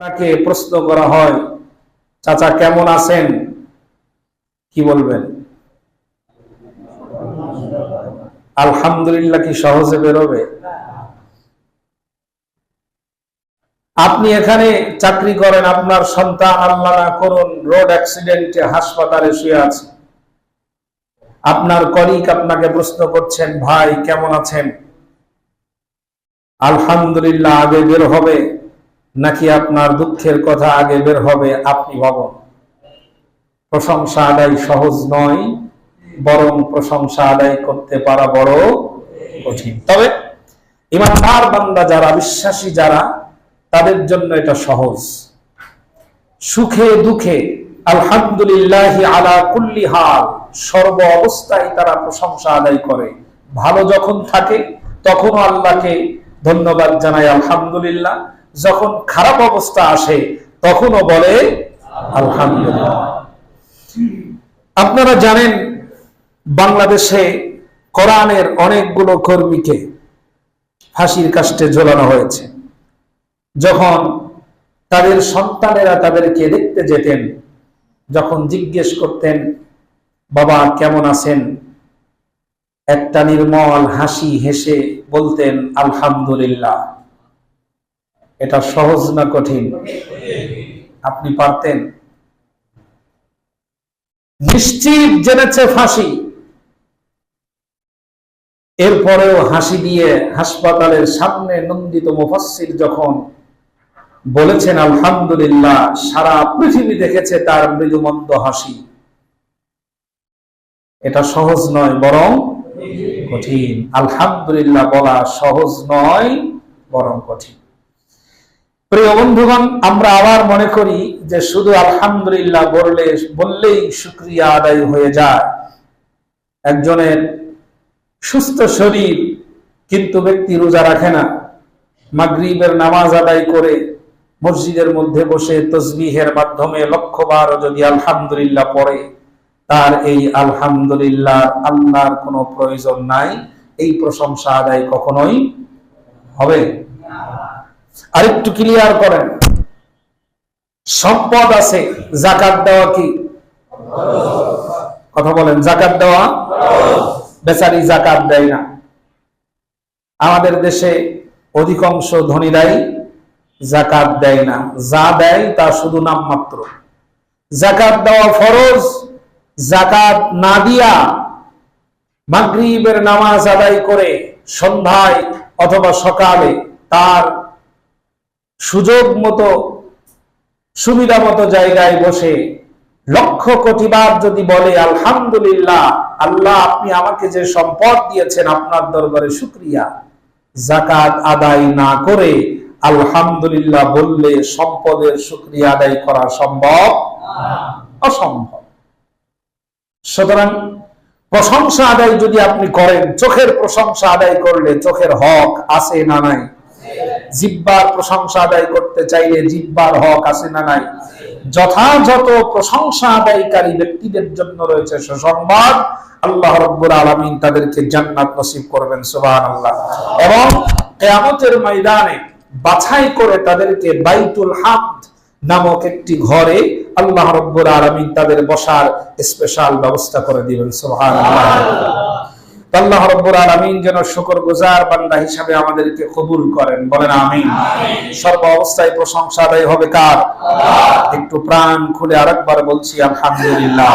তাকে প্রশ্ন করা হয়, চাচা কেমন আছেন? কি বলবেন? আলহামদুলিল্লাহ কি সহজে বেরোবে? আপনি এখানে চাকরি করেন, আপনার সন্তান আল্লাহ করুন, রোড অ্যাক্সিডেন্টে হাসপাতালে শুয়ে আছে। আপনার কলিক আপনাকে প্রশ্ন করছেন, ভাই কেমন আছেন? আলহামদুলিল্লাহ, আগে বের হবে। নাকি আপনার দুঃখের কথা আগে বের হবে আপনি ভাবুন। প্রশংসা আদায় সহজ নয়, বরং প্রশংসা আদায় করতে পারা বড় কঠিন। তবে ইমানদার বান্দা যারা, বিশ্বাসী যারা, তাদের জন্য এটা সহজ। সুখে দুঃখে আলহামদুলিল্লাহ আলা কুল্লি হাল, সর্ব অবস্থায় তারা প্রশংসা আদায় করে। ভালো যখন থাকে, তখনও আল্লাহকে ধন্যবাদ জানাই আলহামদুলিল্লাহ। যখন খারাপ অবস্থা আসে, তখনও বলে, আলহামদুলিল্লাহ। আপনারা জানেন, বাংলাদেশে কোরআনের অনেকগুলো কর্মীকে ফাঁসির কাষ্টে ঝোলানো হয়েছে। যখন তাদের সন্তানেরা তাদেরকে দেখতে যেতেন, যখন জিজ্ঞেস করতেন, বাবা, কেমন আছেন? একটা নির্মল হাসি হেসে বলতেন, আলহামদুলিল্লাহ। এটা সহজ না কঠিন? আপনি পারতেন? নিশ্চিত জেনেছে ফাঁসি। এরপরেও হাসি দিয়ে হাসপাতালের সামনে নন্দিত মুফাসির যখন বলেছেন, আলহামদুলিল্লাহ, সারা পৃথিবী দেখেছে তার মৃদুমন্দ হাসি। এটা সহজ নয়, বরং কঠিন। আলহামদুলিল্লাহ বলা সহজ নয়, বরং কঠিন। প্রিয় বন্ধুগণ, আমরা আবার মনে করি যে শুধু আলহামদুলিল্লাহ বললে, বললেই শুক্রিয়া আদায় হয়ে যায়। একজনের সুস্থ শরীর কিন্তু ব্যক্তি রোজা রাখে না। মাগরিবের নামাজ আদায় করে মসজিদের মধ্যে বসে তসবিহের মাধ্যমে লক্ষ্যবার যদি আলহামদুলিল্লাহ পড়ে, তার এই আলহামদুলিল্লাহ আল্লাহর কোনো প্রয়োজন নাই। এই প্রশংসা আদায় কখনোই হবে। আরেকটু ক্লিয়ার করেন। সম্পদ আছে, জাকাত দেওয়া কি? কথা বলেন, জাকাত দেওয়া? বেচারি জাকাত দেয় না। আমাদের দেশে অধিকাংশ ধনীরাই জাকাত দেয় না। যা দেয় তা শুধু নামমাত্র। জাকাত দেওয়া ফরজ, জাকাত না দিয়া মাগরিবের নামাজ আদায় করে সন্ধ্যায় অথবা সকালে তার সুযোগ মতো, সুবিধা মতো জায়গায় বসে লক্ষ কোটিবার যদি বলে, আলহামদুলিল্লাহ, আল্লাহ আপনি আমাকে যে সম্পদ দিয়েছেন আপনার দরবারে শুক্রিয়া। জাকাত আদায় না করে আলহামদুলিল্লাহ বললে সম্পদের শুক্রিয়া আদায় করা সম্ভব? অসম্ভব। সুতরাং প্রশংসা আদায় যদি আপনি করেন, চোখের প্রশংসা আদায় করলে চোখের হক আছে না নাই? জিব্বার প্রশংসা আদায় করতে চাইলে জিব্বার হক আছে না নাই? যথাযথ প্রশংসা আদায়কারী ব্যক্তিদের জন্য রয়েছে সুসংবাদ। আল্লাহ রব্বুল আলমিন তাদেরকে জান্নাত নসিব করবেন সুবাহ আল্লাহ এবং কেয়ামতের ময়দানে বাছাই করে তাদেরকে বাইতুল হামদ নামক একটি ঘরে আল্লাহ রব্বুল আলমিন তাদের বসার স্পেশাল ব্যবস্থা করে দিবেন সুবহান আল্লাহ রব্বুর আলামিন যেন শুকর গুজার বান্দা হিসাবে আমাদেরকে কবুল করেন। বলেন আমিন। সর্ব অবস্থায় প্রশংসা আদায় হবে কার? একটু প্রাণ খুলে আরেকবার বলছি আলহামদুলিল্লাহ।